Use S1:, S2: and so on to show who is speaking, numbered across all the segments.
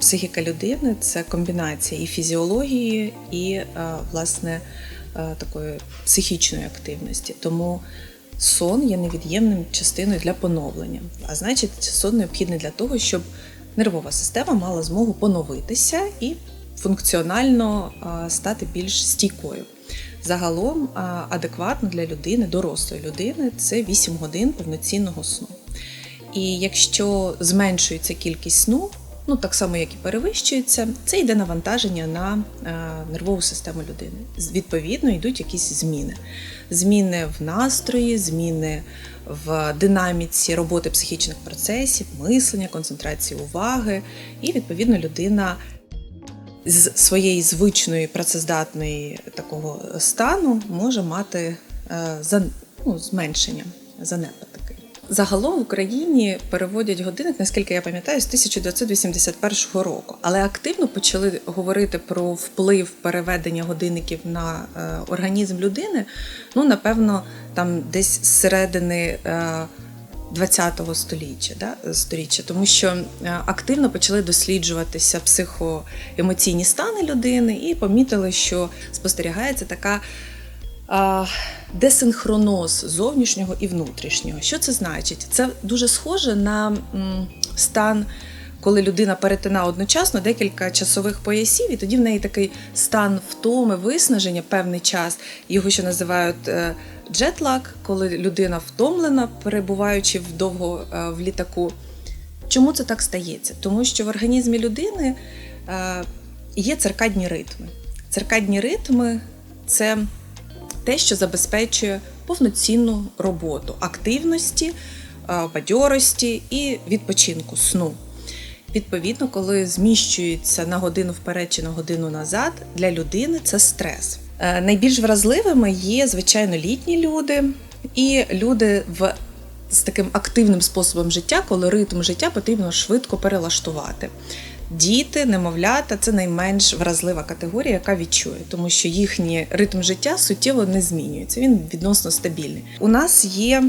S1: Психіка людини це комбінація і фізіології, і е, власне е, такої психічної активності. Тому сон є невід'ємним частиною для поновлення. А значить, сон необхідний для того, щоб нервова система мала змогу поновитися і функціонально е, стати більш стійкою. Загалом адекватно для людини, дорослої людини, це 8 годин повноцінного сну. І якщо зменшується кількість сну, ну так само як і перевищується, це йде навантаження на е, нервову систему людини. Відповідно, йдуть якісь зміни. Зміни в настрої, зміни в динаміці роботи психічних процесів, мислення, концентрації уваги, і відповідно людина з своєї звичної працездатної такого стану може мати е, за, ну, зменшення, занепад. Загалом в Україні переводять годинник, наскільки я пам'ятаю, з 1981 року. Але активно почали говорити про вплив переведення годинників на е, організм людини. Ну, напевно, там десь з середини. Е, 20-го століття, да, сторіччя, тому що е, активно почали досліджуватися психоемоційні стани людини і помітили, що спостерігається така десинхроноз зовнішнього і внутрішнього. Що це значить? Це дуже схоже на стан. Коли людина перетина одночасно декілька часових поясів, і тоді в неї такий стан втоми, виснаження певний час. Його ще називають е, джетлаг, коли людина втомлена, перебуваючи вдовго е, в літаку. Чому це так стається? Тому що в організмі людини е, є циркадні ритми. Циркадні ритми це те, що забезпечує повноцінну роботу активності, е, бадьорості і відпочинку сну. Відповідно, коли зміщується на годину вперед чи на годину назад, для людини це стрес. Е, Найбільш вразливими є, звичайно, літні люди і люди в з таким активним способом життя, коли ритм життя потрібно швидко перелаштувати. Діти, немовлята це найменш вразлива категорія, яка відчує, тому що їхній ритм життя суттєво не змінюється. Він відносно стабільний. У нас є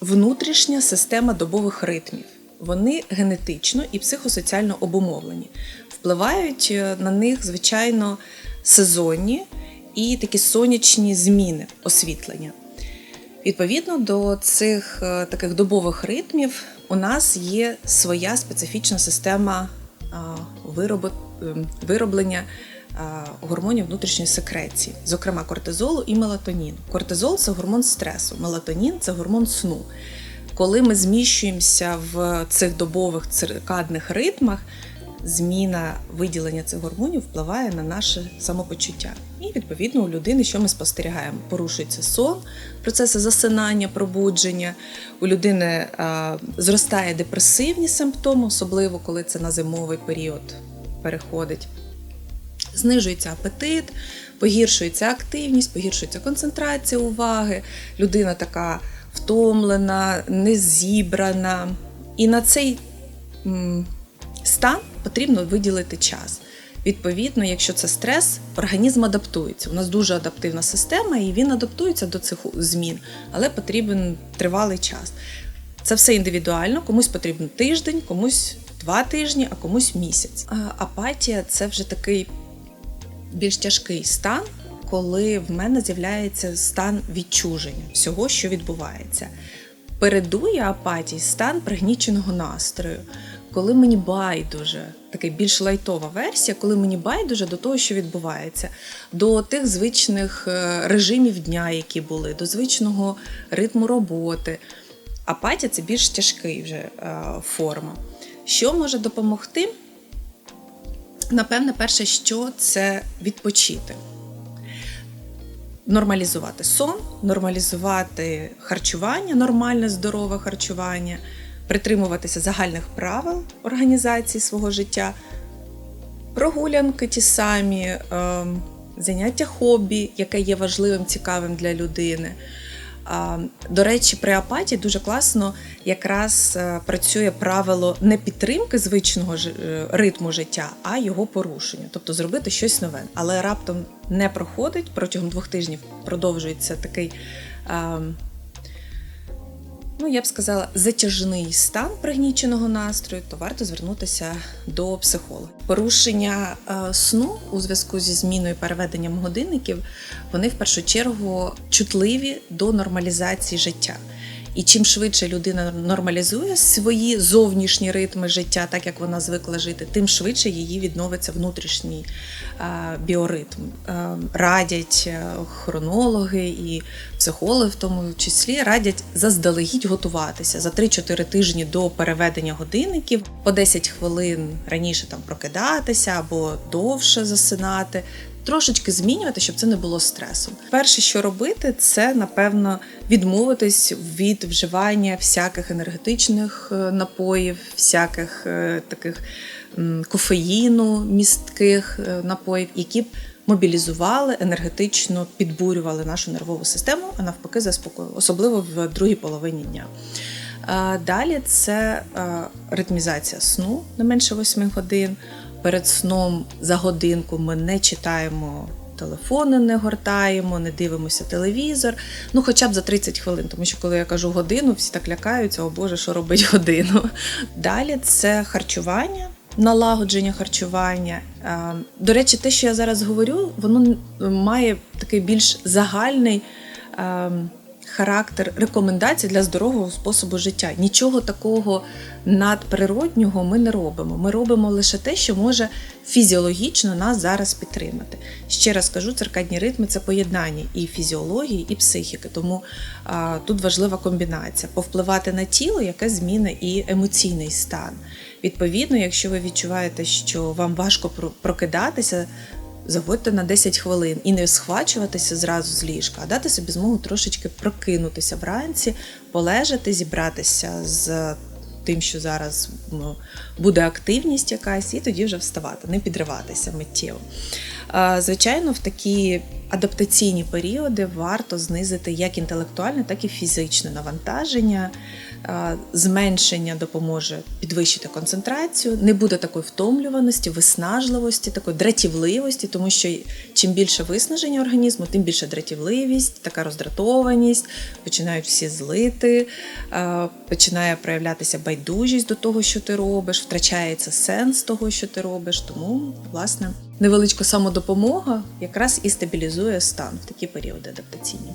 S1: внутрішня система добових ритмів. Вони генетично і психосоціально обумовлені. Впливають е, на них, звичайно, сезонні і такі сонячні зміни освітлення. Відповідно до цих е, таких добових ритмів, у нас є своя специфічна система ем, вироблення гормонів внутрішньої секреції, зокрема кортизолу і мелатоніну. Кортизол це гормон стресу, мелатонін це гормон сну. Коли ми зміщуємося в цих добових циркадних ритмах, зміна виділення цих гормонів впливає на наше самопочуття. І відповідно у людини, що ми спостерігаємо, порушується сон, процеси засинання, пробудження. У людини а, зростає депресивні симптоми, особливо коли це на зимовий період переходить. Знижується апетит, погіршується активність, погіршується концентрація уваги. Людина така втомлена, незібрана. І на цей стан потрібно виділити час. Відповідно, якщо це стрес, організм адаптується. У нас дуже адаптивна система, і він адаптується до цих змін, але потрібен тривалий час. Це все індивідуально, комусь потрібен тиждень, комусь два тижні, а комусь місяць. Апатія це вже такий більш тяжкий стан, коли в мене з'являється стан відчуження всього, що відбувається. Передує апатії стан пригніченого настрою, коли мені байдуже, така більш лайтова версія, коли мені байдуже до того, що відбувається, до тих звичних е, режимів дня, які були, до звичного ритму роботи. Апатія це більш тяжкий вже е, форма. Що може допомогти? Напевне, перше, що це відпочити. Нормалізувати сон, нормалізувати харчування, нормальне здорове харчування, притримуватися загальних правил організації свого життя, прогулянки ті самі, е, заняття хобі, яке є важливим, цікавим для людини. До речі, при апатії дуже класно якраз е, працює правило не підтримки звичного е, ритму життя, а його порушення, тобто зробити щось нове. Але раптом не проходить протягом двох тижнів продовжується такий. Ну я б сказала, затяжний стан пригніченого настрою, то варто звернутися до психолога. Порушення е, сну у зв'язку зі зміною переведенням годинників, вони в першу чергу чутливі до нормалізації життя. І чим швидше людина нормалізує свої зовнішні ритми життя, так як вона звикла жити, тим швидше її відновиться внутрішній біоритм. Радять е, хронологи і психологи, в тому числі, радять заздалегідь готуватися за 3-4 тижні до переведення годинників, по 10 хвилин раніше там прокидатися або довше засинати. Трошечки змінювати, щоб це не було стресом. Перше, що робити, це напевно відмовитись від вживання всяких енергетичних е, напоїв, всяких е, таких кофеїну містких е, напоїв, які б мобілізували, енергетично підбурювали нашу нервову систему, а навпаки, заспокоювали, особливо в другій половині дня. Далі це ритмізація сну не менше 8 годин. Перед сном за годинку ми не читаємо телефони, не гортаємо, не дивимося телевізор. Ну, хоча б за 30 хвилин, тому що коли я кажу годину, всі так лякаються, о Боже, що робить годину. Далі це харчування. Налагодження харчування. До речі, те, що я зараз говорю, воно має такий більш загальний е, характер рекомендацій для здорового способу життя. Нічого такого надприроднього ми не робимо. Ми робимо лише те, що може фізіологічно нас зараз підтримати. Ще раз кажу, циркадні ритми це поєднання і фізіології, і психіки. Тому а, тут важлива комбінація повпливати на тіло, яке зміни і емоційний стан. Відповідно, якщо ви відчуваєте, що вам важко прокидатися. Заводьте на 10 хвилин і не схвачуватися зразу з ліжка, а дати собі змогу трошечки прокинутися вранці, полежати, зібратися з тим, що зараз ну, буде активність якась, і тоді вже вставати, не підриватися миттєво. Звичайно, в такі адаптаційні періоди варто знизити як інтелектуальне, так і фізичне навантаження. Зменшення допоможе підвищити концентрацію, не буде такої втомлюваності, виснажливості, такої дратівливості, тому що чим більше виснаження організму, тим більше дратівливість, така роздратованість, починають всі злити, починає проявлятися байдужість до того, що ти робиш, втрачається сенс того, що ти робиш. Тому, власне, невеличка самодопомога якраз і стабілізує стан в такі періоди адаптаційні.